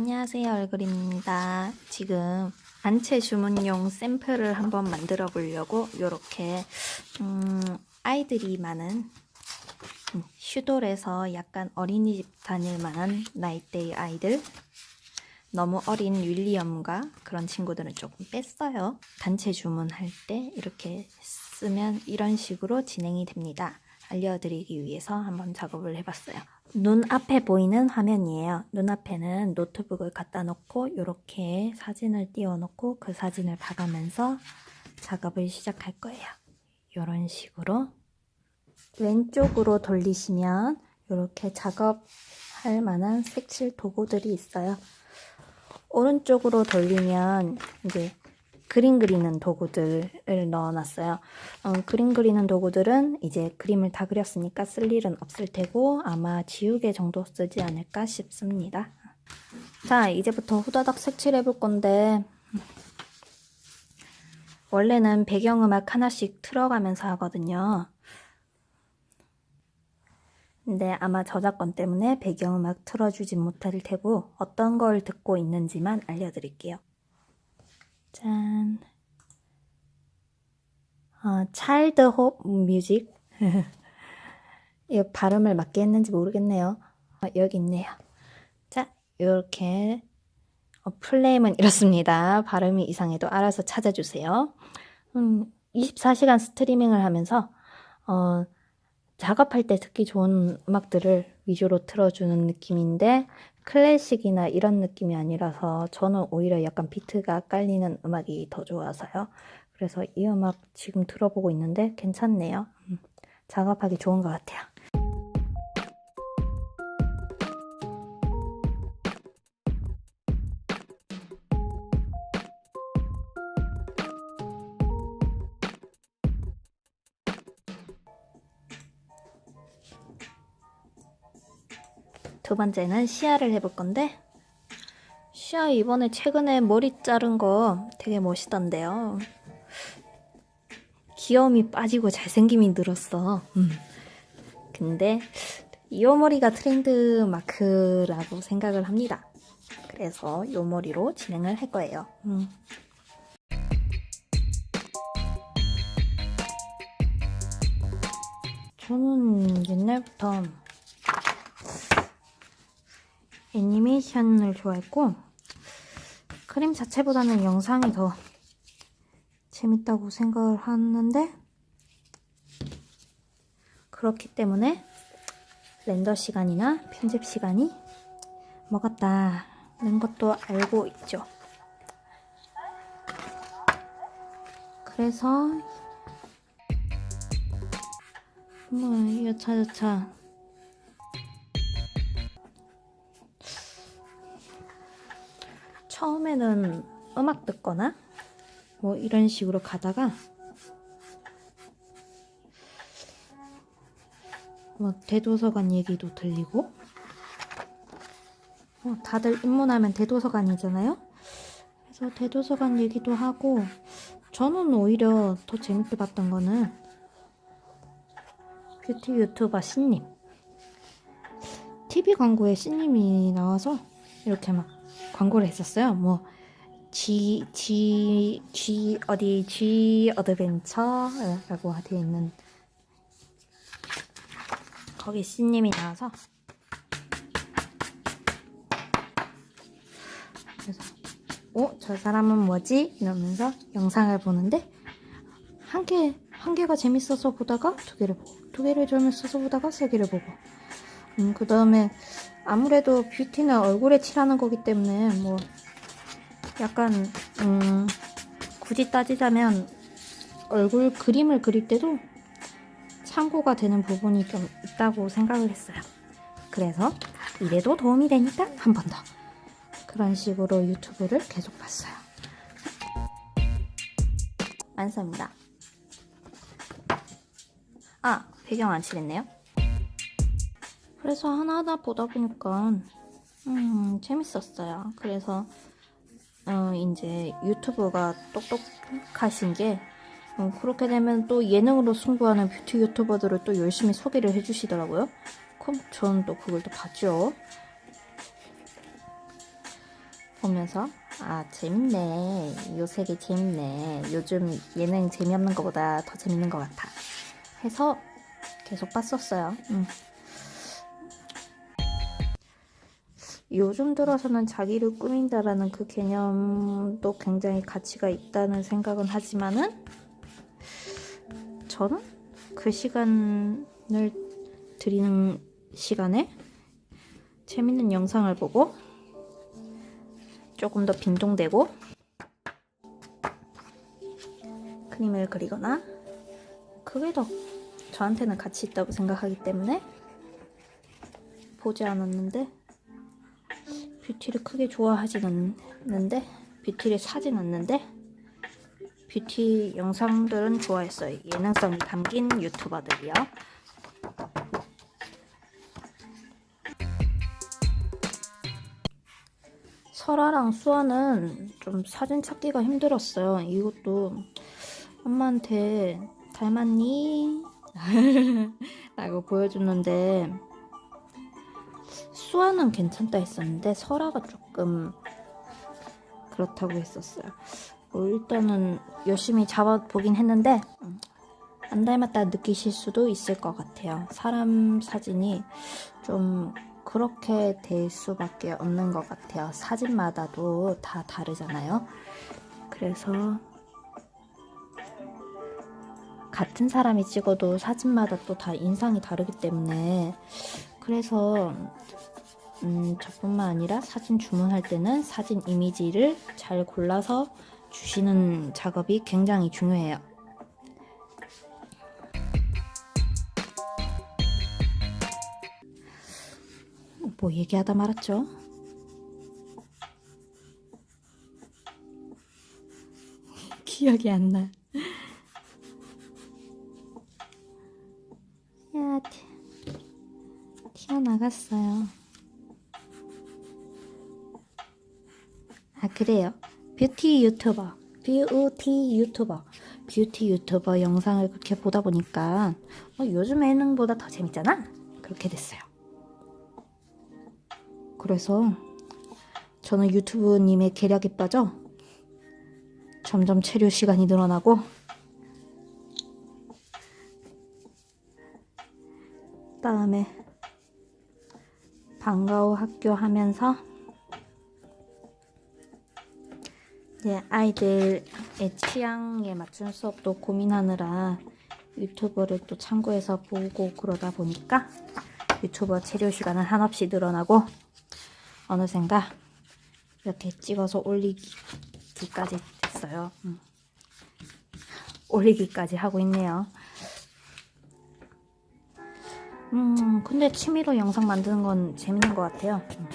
안녕하세요 얼굴입니다. 지금 단체 주문용 샘플을 한번 만들어 보려고 이렇게 음, 아이들이 많은 음, 슈돌에서 약간 어린이집 다닐 만한 나이대의 아이들 너무 어린 윌리엄과 그런 친구들은 조금 뺐어요. 단체 주문할 때 이렇게 쓰면 이런 식으로 진행이 됩니다. 알려드리기 위해서 한번 작업을 해봤어요. 눈앞에 보이는 화면이에요. 눈앞에는 노트북을 갖다 놓고 이렇게 사진을 띄워놓고 그 사진을 봐가면서 작업을 시작할 거예요. 이런 식으로 왼쪽으로 돌리시면 이렇게 작업할 만한 색칠 도구들이 있어요. 오른쪽으로 돌리면 이제 그림 그리는 도구들을 넣어놨어요. 어, 그림 그리는 도구들은 이제 그림을 다 그렸으니까 쓸 일은 없을 테고 아마 지우개 정도 쓰지 않을까 싶습니다. 자, 이제부터 후다닥 색칠해 볼 건데 원래는 배경음악 하나씩 틀어가면서 하거든요. 근데 아마 저작권 때문에 배경음악 틀어주지 못할 테고 어떤 걸 듣고 있는지만 알려드릴게요. 짠. 어, 차일드 홉 뮤직. 이 발음을 맞게 했는지 모르겠네요. 어, 여기 있네요. 자, 이렇게 어, 플레임은 이렇습니다. 발음이 이상해도 알아서 찾아주세요. 음, 24시간 스트리밍을 하면서 어, 작업할 때 듣기 좋은 음악들을 위주로 틀어주는 느낌인데 클래식이나 이런 느낌이 아니라서 저는 오히려 약간 비트가 깔리는 음악이 더 좋아서요. 그래서 이 음악 지금 들어보고 있는데 괜찮네요. 음, 작업하기 좋은 것 같아요. 두 번째는 시야를 해볼 건데 시야 이번에 최근에 머리 자른 거 되게 멋있던데요. 귀여움이 빠지고 잘생김이 늘었어. 음. 근데 이 머리가 트렌드 마크라고 생각을 합니다. 그래서 이 머리로 진행을 할 거예요. 음. 저는 옛날부터 애니메이션을 좋아했고 그림 자체보다는 영상이 더 재밌다고 생각을 하는데 그렇기 때문에 렌더 시간이나 편집 시간이 먹었다는 것도 알고 있죠. 그래서 뭐 여차저차 처음에는 음악 듣거나 뭐 이런 식으로 가다가 뭐 대도서관 얘기도 들리고 어, 다들 입문하면 대도서관이잖아요. 그래서 대도서관 얘기도 하고 저는 오히려 더 재밌게 봤던 거는 뷰티 유튜버 신님 TV 광고에 신님이 나와서 이렇게 막 광고를 했었어요. 뭐 G G G 어디 G 어드벤처라고 되어 있는 거기 씨님이 나와서 그래서 어? 저 사람은 뭐지? 이러면서 영상을 보는데 한 개, 한 개가 재밌어서 보다가 두 개를 보고 두 개를 재밌어서 보다가 세 개를 보고 음, 그 다음에 아무래도 뷰티는 얼굴에 칠하는 거기 때문에 뭐 약간 음, 굳이 따지자면 얼굴 그림을 그릴 때도 참고가 되는 부분이 좀 있다고 생각을 했어요. 그래서 이래도 도움이 되니까 한 번 더 그런 식으로 유튜브를 계속 봤어요. 완성입니다. 아 배경 안 칠했네요. 그래서 하나 하나 보다 보니까 음, 재밌었어요. 그래서 어, 이제 유튜브가 똑똑하신 게 어, 그렇게 되면 또 예능으로 승부하는 뷰티 유튜버들을 또 열심히 소개를 해주시더라고요. 그럼 저는 또 그걸 또 봤죠. 보면서 아 재밌네 요색이 재밌네 요즘 예능 재미없는 것보다 더 재밌는 것 같아 해서 계속 봤었어요 음. 요즘 들어서는 자기를 꾸민다라는 그 개념도 굉장히 가치가 있다는 생각은 하지만은 저는 그 시간을 드리는 시간에 재밌는 영상을 보고 조금 더 빈종되고 그림을 그리거나 그게 더 저한테는 가치 있다고 생각하기 때문에 보지 않았는데 뷰티를 크게 좋아하진 않는데 뷰티를 사진 않는데 뷰티 영상들은 좋아했어요. 예능성이 담긴 유튜버들이요. 설아랑 수아는 좀 사진 찾기가 힘들었어요. 이것도 엄마한테 닮았니? 라고 보여줬는데 수아는 괜찮다 했었는데 설아가 조금 그렇다고 했었어요. 뭐 일단은 열심히 잡아보긴 했는데 음, 안 닮았다 느끼실 수도 있을 것 같아요. 사람 사진이 좀 그렇게 될 수밖에 없는 것 같아요. 사진마다도 다 다르잖아요. 그래서 같은 사람이 찍어도 사진마다 또 다 인상이 다르기 때문에 그래서 음, 저뿐만 아니라 사진 주문할 때는 사진 이미지를 잘 골라서 주시는 작업이 굉장히 중요해요. 뭐 얘기하다 말았죠? 기억이 안 나. 나갔어요. 아, 그래요. 뷰티 유튜버, 뷰티 유튜버, 뷰티 유튜버 영상을 그렇게 보다 보니까 어, 요즘 예능보다 더 재밌잖아? 그렇게 됐어요. 그래서 저는 유튜브님의 계략에 빠져 점점 체류 시간이 늘어나고 다음에 방과 후 학교 하면서 이제 아이들의 취향에 맞춘 수업도 고민하느라 유튜브를 또 참고해서 보고 그러다 보니까 유튜버 체류 시간은 한없이 늘어나고 어느샌가 이렇게 찍어서 올리기까지 됐어요. 음. 올리기까지 하고 있네요. 음, 근데 취미로 영상 만드는 건 재밌는 것 같아요. 음.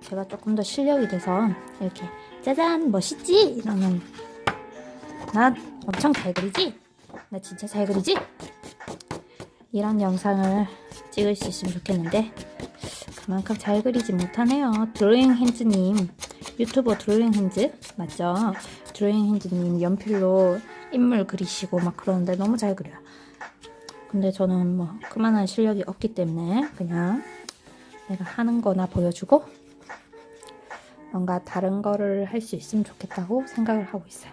제가 조금 더 실력이 돼서 이렇게 짜잔 멋있지? 이러면 나 엄청 잘 그리지? 나 진짜 잘 그리지? 이런 영상을 찍을 수 있으면 좋겠는데 그만큼 잘 그리지 못하네요. 드로잉 핸즈님 유튜버 드로잉 핸즈 맞죠? 드로잉 핸즈님 연필로 인물 그리시고 막 그러는데 너무 잘 그려요. 근데 저는 뭐 그만한 실력이 없기 때문에 그냥 내가 하는 거나 보여주고 뭔가 다른 거를 할 수 있으면 좋겠다고 생각을 하고 있어요.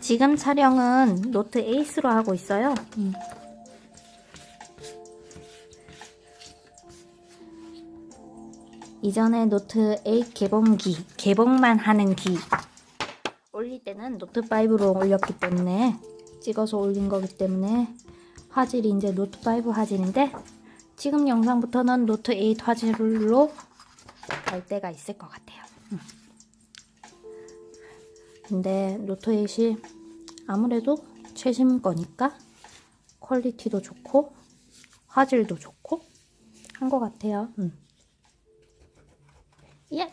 지금 촬영은 노트 에이스로 하고 있어요. 음. 이전에 노트 8 개봉기, 개봉만 하는 기 올릴 때는 노트 5로 올렸기 때문에 찍어서 올린 거기 때문에 화질이 이제 노트 5 화질인데 지금 영상부터는 노트 8 화질로 갈 때가 있을 것 같아요. 음. 근데 노트 8이 아무래도 최신 거니까 퀄리티도 좋고 화질도 좋고 한 것 같아요. 음. 예.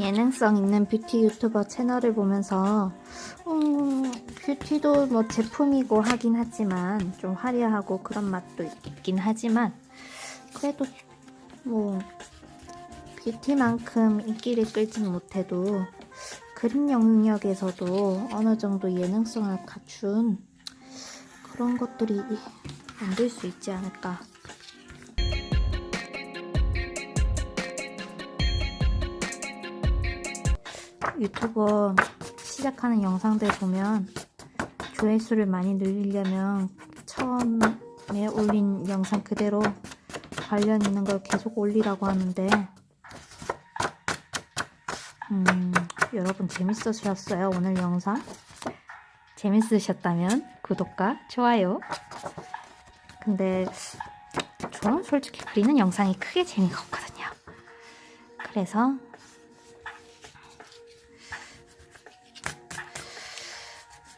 예능성 있는 뷰티 유튜버 채널을 보면서 음, 뷰티도 뭐 제품이고 하긴 하지만 좀 화려하고 그런 맛도 있긴 하지만 그래도 뭐 뷰티만큼 인기를 끌진 못해도 그림 영역에서도 어느 정도 예능성을 갖춘 그런 것들이 만들 수 있지 않을까. 유튜버 시작하는 영상들 보면 조회수를 많이 늘리려면 처음에 올린 영상 그대로 관련 있는 걸 계속 올리라고 하는데 음, 여러분 재밌으셨어요? 오늘 영상? 재밌으셨다면 구독과 좋아요. 근데 저는 솔직히 그리는 영상이 크게 재미가 없거든요. 그래서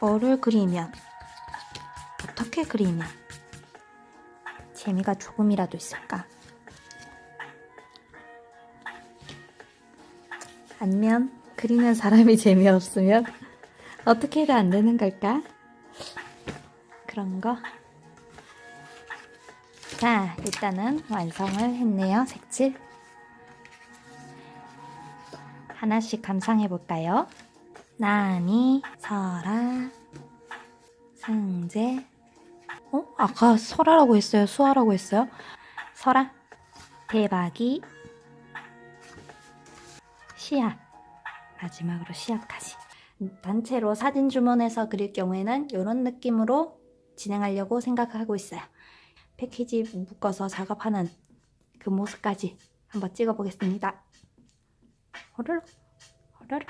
뭐를 그리면 어떻게 그리면 재미가 조금이라도 있을까? 아니면 그리는 사람이 재미없으면 어떻게 해도 안 되는 걸까? 그런 거. 자, 일단은 완성을 했네요. 색칠. 하나씩 감상해 볼까요? 나니, 설아, 승재. 어? 아까 설아라고 했어요? 수아라고 했어요? 설아, 대박이, 시아. 마지막으로 시아까지. 단체로 사진 주문해서 그릴 경우에는 이런 느낌으로 진행하려고 생각하고 있어요. 패키지 묶어서 작업하는 그 모습까지 한번 찍어보겠습니다. 호르륵, 호르륵.